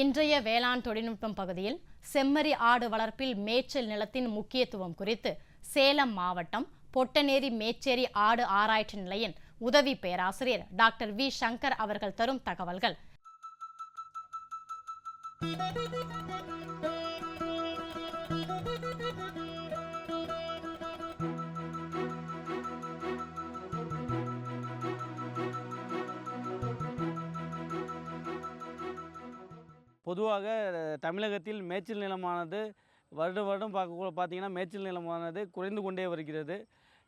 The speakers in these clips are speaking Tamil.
இன்றைய வேளாண் தொழில்நுட்பம் பகுதியில் செம்மறி ஆடு வளர்ப்பில் மேய்ச்சல் நிலத்தின் முக்கியத்துவம் குறித்து சேலம் மாவட்டம் பொட்டநேரி மேச்சேரி ஆடு ஆராய்ச்சி நிலையின் உதவி பேராசிரியர் டாக்டர் வி சங்கர் அவர்கள் தரும் தகவல்கள். பொதுவாக தமிழகத்தில் மேய்ச்சல் நிலமானது வருடம் வருடம் பார்க்க பார்த்தீங்கன்னா மேய்ச்சல் நிலமானது குறைந்து கொண்டே வருகிறது.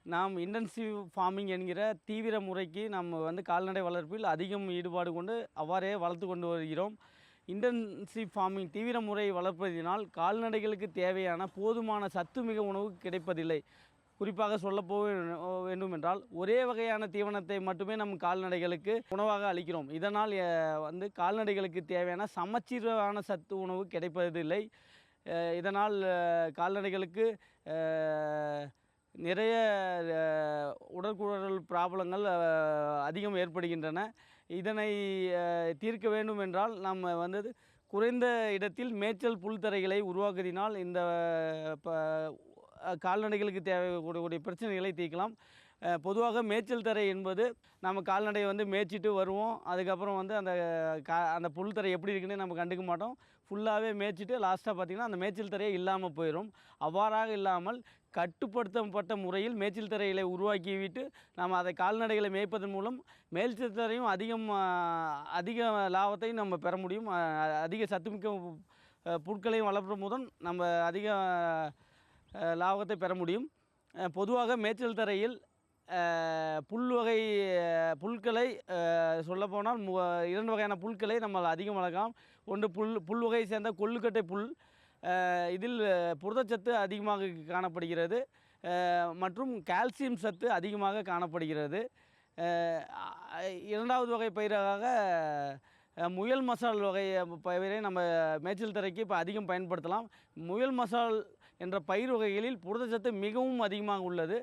நாம் இன்டென்சிவ் ஃபார்மிங் என்கிற தீவிர முறைக்கு நம்ம வந்து கால்நடை வளர்ப்பில் அதிகம் ஈடுபாடு கொண்டு அவ்வாறே வளர்த்து கொண்டு வருகிறோம். இன்டென்சிவ் ஃபார்மிங் தீவிர முறை வளர்ப்பதினால் கால்நடைகளுக்கு தேவையான போதுமான சத்து மிக உணவு கிடைப்பதில்லை. குறிப்பாக சொல்லப்போக வேண்டும் என்றால் ஒரே வகையான தீவனத்தை மட்டுமே நம் கால்நடைகளுக்கு உணவாக அளிக்கிறோம். இதனால் வந்து கால்நடைகளுக்கு தேவையான சமச்சீரான சத்து உணவு கிடைப்பதில்லை. இதனால் கால்நடைகளுக்கு நிறைய அஹ், உடற்குழல் ப்ராப்ளங்கள் அதிகம் ஏற்படுகின்றன. இதனை தீர்க்க வேண்டும் என்றால் நம்ம வந்து குறைந்த இடத்தில் மேய்ச்சல் புல்தரைகளை உருவாக்குதினால் இந்த ப கால்நடைகளுக்கு தேவைக்கூடிய பிரச்சனைகளை தீர்க்கலாம். பொதுவாக மேய்ச்சல் தரை என்பது நம்ம கால்நடையை வந்து மேய்ச்சிட்டு வருவோம். அதுக்கப்புறம் வந்து அந்த கா அந்த புல் தரை எப்படி இருக்குன்னு நம்ம கண்டுக்க மாட்டோம். ஃபுல்லாகவே மேய்ச்சிட்டு லாஸ்ட்டாக பார்த்திங்கன்னா அந்த மேய்ச்சல் தரையே இல்லாமல் போயிடும் அவ்வாறாக இல்லாமல் கட்டுப்படுத்தப்பட்ட முறையில் மேய்ச்சல் தரைகளை உருவாக்கிவிட்டு நம்ம அதை கால்நடைகளை மேய்ப்பதன் மூலம் மேய்ச்சல் தரையும் அதிகம் அதிக லாபத்தையும் நம்ம பெற முடியும். அதிக சத்துமிக்க பொருட்களையும் புற்களையும் வளர்ப்பதன் மூலம் நம்ம அதிக லாபத்தை பெற முடியும். பொதுவாக மேய்ச்சல் தரையில் புல் வகை புல்களை சொல்லப்போனால் மு இரண்டு வகையான புல்களை நம்ம அதிகம் வளர்க்கலாம் ஒன்று புல் புல் வகையை சேர்ந்த கொள்ளுக்கட்டை புல் இதில் புரதச்சத்து அதிகமாக காணப்படுகிறது. மற்றும் கால்சியம் சத்து அதிகமாக காணப்படுகிறது. இரண்டாவது வகை பயிராக முயல் மசால் வகை பயிரை நம்ம மேய்ச்சல் தரைக்கு இப்போ அதிகம் பயன்படுத்தலாம். முயல் மசால் என்ற பயிர் வகைகளில் புரதச்சத்து மிகவும் அதிகமாக உள்ளது.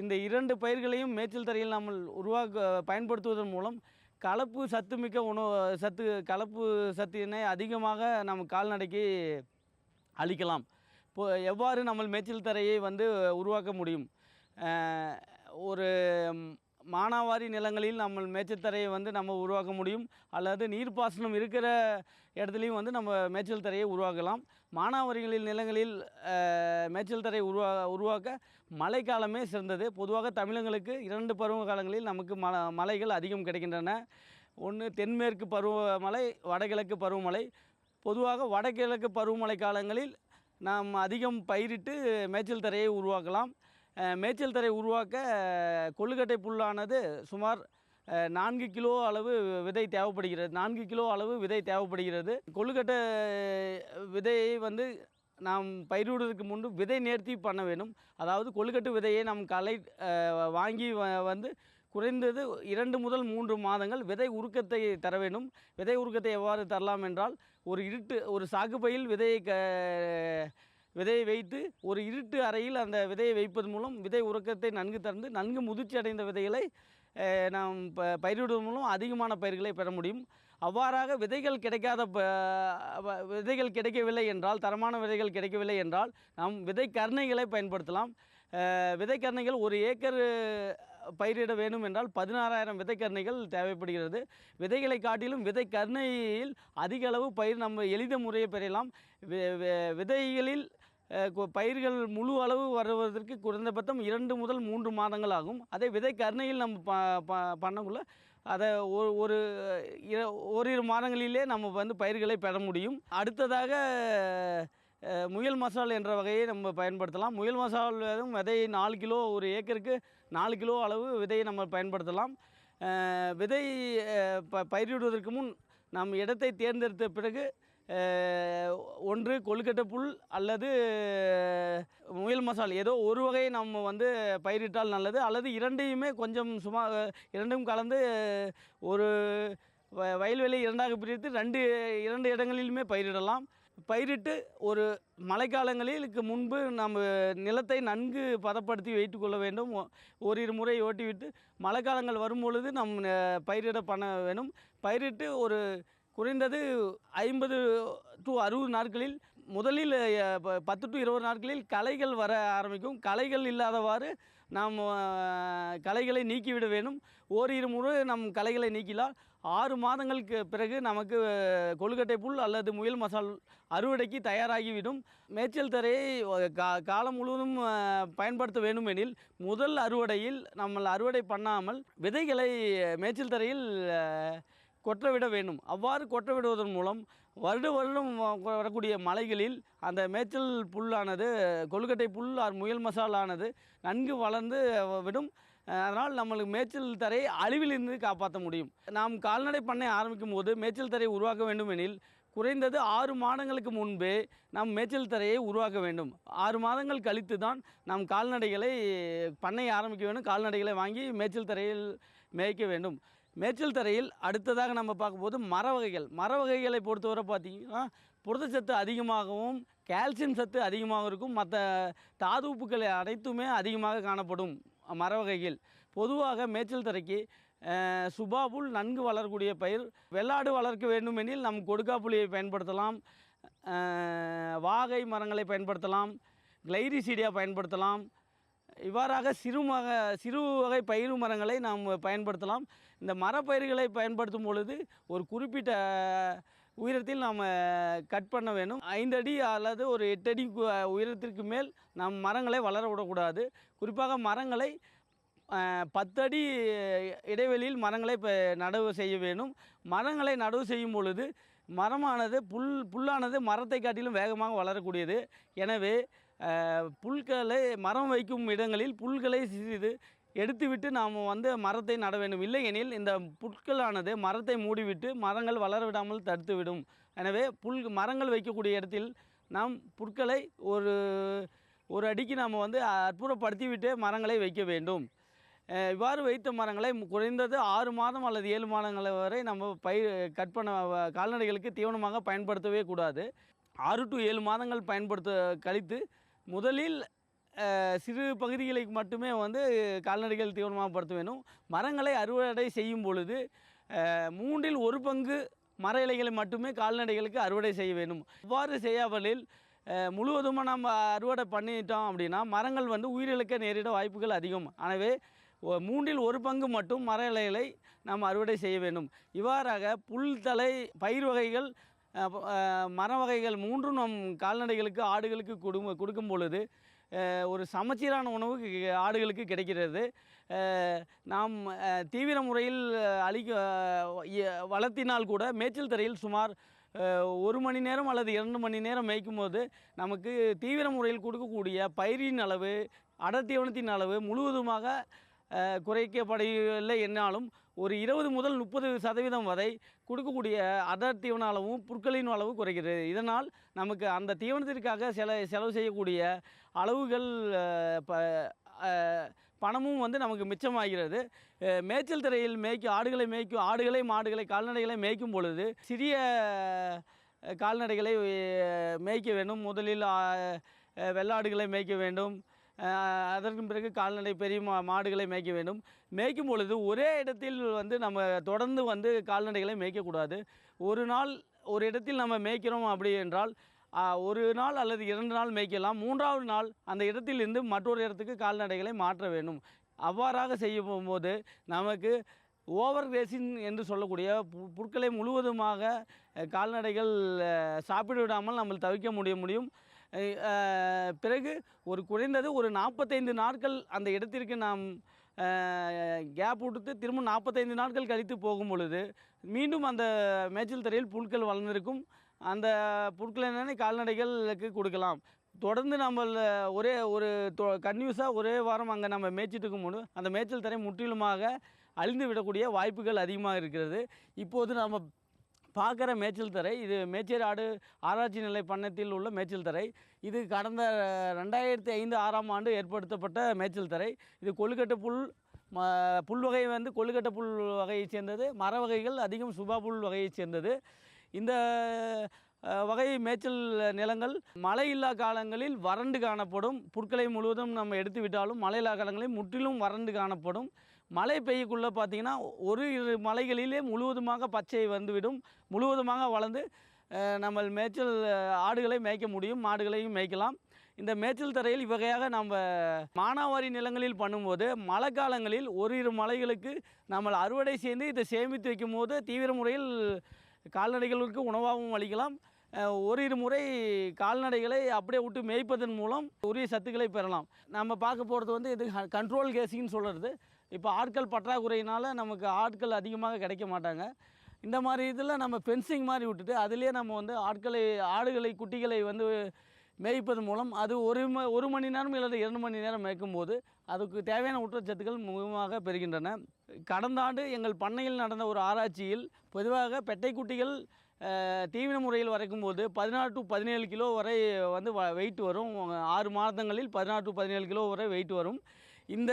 இந்த இரண்டு பயிர்களையும் மேய்ச்சல் தரையில் நாம் உருவாக்க பயன்படுத்துவதன் மூலம் கலப்பு சத்துமிக்க உணவு சத்து கலப்பு சத்தினை அதிகமாக நம் கால்நடைக்கு அளிக்கலாம். இப்போ எவ்வாறு நம்ம மேய்ச்சல் தரையை வந்து உருவாக்க முடியும்? ஒரு மானாவாரி நிலங்களில் நம்ம மேய்ச்சல் தரையை வந்து நம்ம உருவாக்க முடியும். அல்லது நீர்ப்பாசனம் இருக்கிற இடத்துலையும் வந்து நம்ம மேய்ச்சல் தரையை உருவாக்கலாம். மானாவாரிகளில் நிலங்களில் மேய்ச்சல் தரை உருவா உருவாக்க மழைக்காலமே சிறந்தது. பொதுவாக தமிழங்களுக்கு இரண்டு பருவ காலங்களில் நமக்கு ம மலைகள் அதிகம் கிடைக்கின்றன. ஒன்று தென்மேற்கு பருவமழை வடகிழக்கு பருவமழை. பொதுவாக வடகிழக்கு பருவமழை காலங்களில் நாம் அதிகம் பயிரிட்டு மேய்ச்சல் தரையை உருவாக்கலாம். மேய்ச்சல் தரை உருவாக்க கொள்ளுக்கட்டை புல்லானது சுமார் நான்கு கிலோ அளவு விதை தேவைப்படுகிறது. நான்கு கிலோ அளவு விதை தேவைப்படுகிறது. கொள்ளுக்கட்டை விதையை வந்து நாம் பயிரிடுவதற்கு முன்பு விதை நேர்த்தி பண்ண வேண்டும். அதாவது கொள்ளுக்கட்டு விதையை நாம் களை வாங்கி வ- வந்து குறைந்தது இரண்டு முதல் மூன்று மாதங்கள் விதை உருக்கத்தை தர வேண்டும். விதை உருக்கத்தை எவ்வாறு தரலாம் என்றால் ஒரு இருட்டு ஒரு சாகுபையில் விதையை க விதையை வைத்து ஒரு இருட்டு அறையில் அந்த விதையை வைப்பதன் மூலம் விதை உறக்கத்தை நன்கு தந்து நன்கு முதிர்ச்சி அடைந்த விதைகளை நாம் ப பயிரிடுவதன் மூலம் அதிகமான பயிர்களை பெற முடியும். அவ்வாறாக விதைகள் கிடைக்காத ப விதைகள் கிடைக்கவில்லை என்றால் தரமான விதைகள் கிடைக்கவில்லை என்றால் நாம் விதை கருணைகளை பயன்படுத்தலாம். அஹ், ஒரு ஏக்கர் பயிரிட வேண்டும் என்றால் பதினாறாயிரம் விதைக்கருணைகள் தேவைப்படுகிறது. விதைகளை காட்டிலும் விதை கருணையில் அதிக அளவு பயிர் நம்ம எளித முறையை பெறலாம். வி- விதைகளில் பயிர்கள் முழு அளவு வருவதற்கு குறைந்தபட்சம் இரண்டு முதல் மூன்று மாதங்கள் ஆகும் அதே விதை கருணையில் நம்ம ப ப- பண்ணக்குள்ள அதை ஒரு ஒரு ஓரிரு மாதங்களிலே நம்ம வந்து பயிர்களை பெற முடியும். அடுத்ததாக முயல் மசால் என்ற வகையை நம்ம பயன்படுத்தலாம். முயல் மசால் விதையை நாலு கிலோ ஒரு ஏக்கருக்கு நாலு கிலோ அளவு விதையை நம்ம பயன்படுத்தலாம். விதை ப பயிரிடுவதற்கு முன் நம் இடத்தை தேர்ந்தெடுத்த பிறகு ஒன்று கொழுக்கட்டை புல் அல்லது முயல் மசால். ஏதோ ஒரு வகையை நம்ம வந்து பயிரிட்டால் நல்லது. அல்லது இரண்டையுமே கொஞ்சம் சும்மா இரண்டும் கலந்து ஒரு வ- வயல்வெளி இரண்டாக பிரித்து ரெண்டு இரண்டு இடங்களிலுமே பயிரிடலாம். பயிரிட்டு ஒரு மழைக்காலங்களிலுக்கு முன்பு நம்ம நிலத்தை நன்கு பதப்படுத்தி வைத்து கொள்ள வேண்டும். ஒரு ஓரிரு முறை ஓட்டிவிட்டு மழைக்காலங்கள் வரும் பொழுது நம் பயிரிட பண்ண வேண்டும். பயிரிட்டு ஒரு குறைந்தது ஐம்பது டு அறுபது நாட்களில் முதலில் பத்து டு இருபது நாட்களில் களைகள் வர ஆரம்பிக்கும். களைகள் இல்லாதவாறு நாம் களைகளை நீக்கிவிட வேண்டும். ஓரிரு முறை நம் களைகளை நீக்கினால் ஆறு மாதங்களுக்கு பிறகு நமக்கு கொழுக்கட்டை புல் அல்லது முயல் மசால் அறுவடைக்கு தயாராகிவிடும். மேய்ச்சல் தரையை கா காலம் முழுவதும் பயன்படுத்த பயன்படுத்த வேண்டுமெனில் முதல் அறுவடையில் நம்ம அறுவடை பண்ணாமல் விதைகளை மேய்ச்சல் தரையில் அஹ், விட வேண்டும் அவ்வாறு கொட்ட விடுவதன் மூலம் வருட வருடம் வ- வரக்கூடிய மலைகளில் அந்த மேய்ச்சல் புல்லானது கொழுக்கட்டை புல் ஆர் முயல் மசாலானது நன்கு வளர்ந்து விடும். அதனால் நம்மளுக்கு மேய்ச்சல் தரையை அழிவிலிருந்து காப்பாற்ற முடியும். நாம் கால்நடை பண்ணை ஆரம்பிக்கும் போது மேய்ச்சல் தரையை உருவாக்க வேண்டுமெனில் குறைந்தது ஆறு மாதங்களுக்கு முன்பே நாம் மேய்ச்சல் தரையை உருவாக்க வேண்டும். ஆறு மாதங்கள் கழித்து தான் நாம் கால்நடைகளை பண்ணை ஆரம்பிக்க வேண்டும். கால்நடைகளை வாங்கி மேய்ச்சல் தரையில் மேய்க்க வேண்டும். மேய்ச்சல் தரையில் அடுத்ததாக நம்ம பார்க்கும்போது மர வகைகள். மர வகைகளை பொறுத்தவரை பார்த்திங்கன்னா புரதச்சத்து அதிகமாகவும் கால்சியம் சத்து அதிகமாகவும் இருக்கும். மற்ற தாது உப்புக்களை அனைத்துமே அதிகமாக காணப்படும் மர வகைகள். பொதுவாக மேய்ச்சல் தரைக்கு சுபாபுல் நன்கு வளரக்கூடிய பயிர் வெள்ளாடு வளர்க்க வேண்டுமெனில் நம் கொடுக்காப்புளியை பயன்படுத்தலாம். வாகை மரங்களை பயன்படுத்தலாம். கிளைரிசீடியா பயன்படுத்தலாம். இவ்வாறாக சிறு மக சிறு வகை பயிறு மரங்களை நாம் பயன்படுத்தலாம். இந்த மரப்பயிர்களை பயன்படுத்தும் பொழுது ஒரு குறிப்பிட்ட உயரத்தில் நாம் கட் பண்ண வேணும். ஐந்து அடி அல்லது ஒரு எட்டு அடி உயரத்திற்கு மேல் நாம் மரங்களை வளர விடக்கூடாது. குறிப்பாக மரங்களை பத்தடி இடைவெளியில் மரங்களை இப்போ நடவு செய்ய வேண்டும் மரங்களை நடவு செய்யும் பொழுது மரமானது புல் புல்லானது மரத்தை காட்டிலும் வேகமாக வளரக்கூடியது. எனவே புல்களை மரம் வைக்கும் இடங்களில் புல்களை சிறிது எடுத்துவிட்டு நாம் வந்து மரத்தை நட வேண்டும். இல்லையெனில் இந்த புற்களானது மரத்தை மூடிவிட்டு மரங்கள் வளர விடாமல் தடுத்துவிடும் எனவே புல் மரங்கள் வைக்கக்கூடிய இடத்தில் நாம் புற்களை ஒரு ஒரு அடிக்கு நாம் வந்து அற்புதப்படுத்திவிட்டு மரங்களை வைக்க வேண்டும். இவ்வாறு வைத்த மரங்களை குறைந்தது ஆறு மாதம் அல்லது ஏழு மாதங்கள் வரை நம்ம பயிர் கட் பண்ண கால்நடைகளுக்கு தீவனமாக பயன்படுத்தவே கூடாது. ஆறு டு ஏழு மாதங்கள் பயன்படுத்த கழித்து முதலில் சிறு பகுதிகளுக்கு மட்டுமே வந்து கால்நடைகள் தீவிரமாகப்படுத்த வேணும் மரங்களை அறுவடை செய்யும் பொழுது மூன்றில் ஒரு பங்கு மர இலைகளை மட்டுமே கால்நடைகளுக்கு அறுவடை செய்ய வேண்டும். இவ்வாறு செய்யாமலில் முழுவதுமாக நம்ம அறுவடை பண்ணிட்டோம் அப்படின்னா மரங்கள் வந்து உயிரிழக்க நேரிட வாய்ப்புகள் அதிகம். எனவே மூன்றில் ஒரு பங்கு மட்டும் மர இலைகளை நாம் அறுவடை செய்ய வேண்டும். இவ்வாறாக புல் தலை பயிர் வகைகள் மர வகைகள் மூன்றும் நம் கால்நடைகளுக்கு ஆடுகளுக்கு கொடுக்கும் கொடுக்கும் பொழுது ஒரு சமச்சீரான உணவு ஆடுகளுக்கு கிடைக்கிறது. நாம் தீவிர முறையில் அழிக்க வளர்த்தினால் கூட மேய்ச்சல் தரையில் சுமார் ஒரு மணி நேரம் அல்லது இரண்டு மணி நேரம் மேய்க்கும் போது நமக்கு தீவிர முறையில் கொடுக்கக்கூடிய பயிரின் அளவு அடர்த்தீவனத்தின் அளவு முழுவதுமாக குறைக்கப்படவில்லை என்னாலும் ஒரு இருபது முதல் முப்பது சதவீதம் வரை கொடுக்கக்கூடிய அதர் தீவன அளவும் புற்களின் அளவு குறைகிறது. இதனால் நமக்கு அந்த தீவனத்திற்காக செல செலவு செய்யக்கூடிய அளவுகள் ப பணமும் வந்து நமக்கு மிச்சமாகிறது. மேய்ச்சல் திரையில் மேய்க்கும் ஆடுகளை மேய்க்கும் ஆடுகளை மாடுகளை கால்நடைகளை மேய்க்கும் பொழுது சிறிய கால்நடைகளை மேய்க்க வேண்டும். முதலில் வெள்ளாடுகளை மேய்க்க வேண்டும். அதற்கு பிறகு கால்நடை பெரிய மா மாடுகளை மேய்க்க வேண்டும். மேய்க்கும் பொழுது ஒரே இடத்தில் வந்து நம்ம தொடர்ந்து வந்து கால்நடைகளை மேய்க்கக்கூடாது. ஒரு நாள் ஒரு இடத்தில் நம்ம மேய்க்கிறோம் அப்படி என்றால் ஒரு நாள் அல்லது இரண்டு நாள் மேய்க்கலாம். மூன்றாவது நாள் அந்த இடத்திலிருந்து மற்றொரு இடத்துக்கு கால்நடைகளை மாற்ற வேண்டும். அவ்வாறாக செய்யும் போகும்போது நமக்கு ஓவர் கிரேசிங் என்று சொல்லக்கூடிய பு- புற்களை முழுவதுமாக கால்நடைகள் சாப்பிட்டு சாப்பிட விடாமல் நம்ம தவிர்க்க முடிய முடியும். பிறகு ஒரு குறைந்தது ஒரு நாற்பத்தைந்து நாட்கள் அந்த இடத்திற்கு நாம் கேப் விட்டு திரும்ப நாற்பத்தைந்து நாட்கள் கழித்து போகும் பொழுது மீண்டும் அந்த மேய்ச்சல் தரையில் புழுக்கள் வளர்ந்திருக்கும். அந்த புற்கள் என்னென்ன கால்நடைகளுக்கு கொடுக்கலாம். தொடர்ந்து நம்ம ஒரே ஒரு கன்யூஸாக ஒரே வாரம் அங்கே நம்ம மேய்ச்சிட்டு இருக்கும்போது அந்த மேய்ச்சல் தரை முற்றிலுமாக அழிந்து விடக்கூடிய வாய்ப்புகள் அதிகமாக இருக்கிறது. இப்போது நம்ம பார்க்குற மேய்ச்சல் தரை இது மேச்சேரி ஆடு ஆராய்ச்சி நிலை பண்ணத்தில் உள்ள மேய்ச்சல் தரை. இது கடந்த ரெண்டாயிரத்தி ஐந்து ஆறாம் ஆண்டு ஏற்படுத்தப்பட்ட மேய்ச்சல் தரை. இது கொழுக்கட்டை புல் ம புல் வகை வந்து கொழுக்கட்டை புல் வகையைச் சேர்ந்தது. மர வகைகள் அதிகம் சுபா புல் வகையைச் சேர்ந்தது. இந்த வகை மேய்ச்சல் நிலங்கள் மழை இல்லா காலங்களில் வறண்டு காணப்படும். புற்களை முழுவதும் நம்ம எடுத்து விட்டாலும் மழை இல்லா காலங்களில் முற்றிலும் வறண்டு காணப்படும். மழை பெய்யக்குள்ளே பார்த்தீங்கன்னா ஒரு இரு மலைகளிலே முழுவதுமாக பச்சை வந்துவிடும். முழுவதுமாக வளர்ந்து நம்ம மேய்ச்சல் ஆடுகளை மேய்க்க முடியும். மாடுகளையும் மேய்க்கலாம். இந்த மேய்ச்சல் தரையில் இவ்வகையாக நம்ம மானாவாரி நிலங்களில் பண்ணும்போது மழை காலங்களில் ஒரு இரு மலைகளுக்கு நம்ம அறுவடை செய்து இதை சேமித்து வைக்கும் போது தீவிர முறையில் கால்நடைகளுக்கு உணவாகவும் அளிக்கலாம். ஒரு இரு முறை கால்நடைகளை அப்படியே விட்டு மேய்ப்பதன் மூலம் உரிய சத்துக்களை பெறலாம். நம்ம பார்க்க போகிறது வந்து இது கண்ட்ரோல் கேசிங்னு சொல்கிறது இப்போ ஆட்கள் பற்றாக்குறையினால் நமக்கு ஆட்கள் அதிகமாக கிடைக்க மாட்டாங்க. இந்த மாதிரி இதில் நம்ம ஃபென்சிங் மாதிரி விட்டுட்டு அதுலேயே நம்ம வந்து ஆட்களை ஆடுகளை குட்டிகளை வந்து மேய்ப்பது மூலம் அது ஒரு ம ஒரு மணி நேரம் இல்லை இரண்டு மணி நேரம் மேய்க்கும்போது அதுக்கு தேவையான ஊட்டச்சத்துக்கள் முகமாக பெறுகின்றன. கடந்த ஆண்டு எங்கள் பண்ணையில் நடந்த ஒரு ஆராய்ச்சியில் பொதுவாக பெட்டை குட்டிகள் அஹ், தீவன முறையில் வரைக்கும்போது பதினாறு டு பதினேழு கிலோ வரை வந்து வெயிட் வரும். ஆறு மாதங்களில் பதினாறு டு பதினேழு கிலோ வரை வெயிட் வரும். இந்த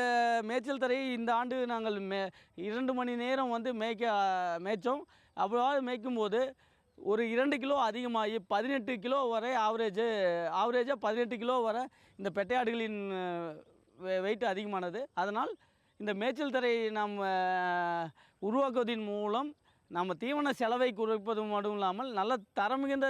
மேய்ச்சல் தரையை இந்த ஆண்டு நாங்கள் மே இரண்டு மணி நேரம் வந்து மேய்க்க மேய்ச்சோம். அவ்வளோ மேய்க்கும்போது ஒரு இரண்டு கிலோ அதிகமாகி பதினெட்டு கிலோ வரை ஆவரேஜு ஆவரேஜாக பதினெட்டு கிலோ வரை இந்த பெட்டையாடுகளின் வெயிட் அதிகமானது. அதனால் இந்த மேய்ச்சல் தரையை நாம் உருவாக்குவதன் மூலம் நம்ம தீவன செலவை குறைப்பது மட்டும் இல்லாமல் நல்ல தரம் மிகுந்த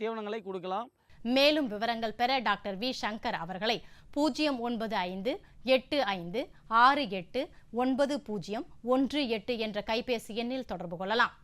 தீவனங்களை கொடுக்கலாம். மேலும் விவரங்கள் பெற டாக்டர் வி. சங்கர் அவர்களை பூஜ்ஜியம் ஒன்பது ஐந்து எட்டு ஐந்து ஆறு எட்டு ஒன்பது பூஜ்ஜியம் ஒன்று எட்டு என்ற கைபேசி எண்ணில் தொடர்பு கொள்ளலாம்.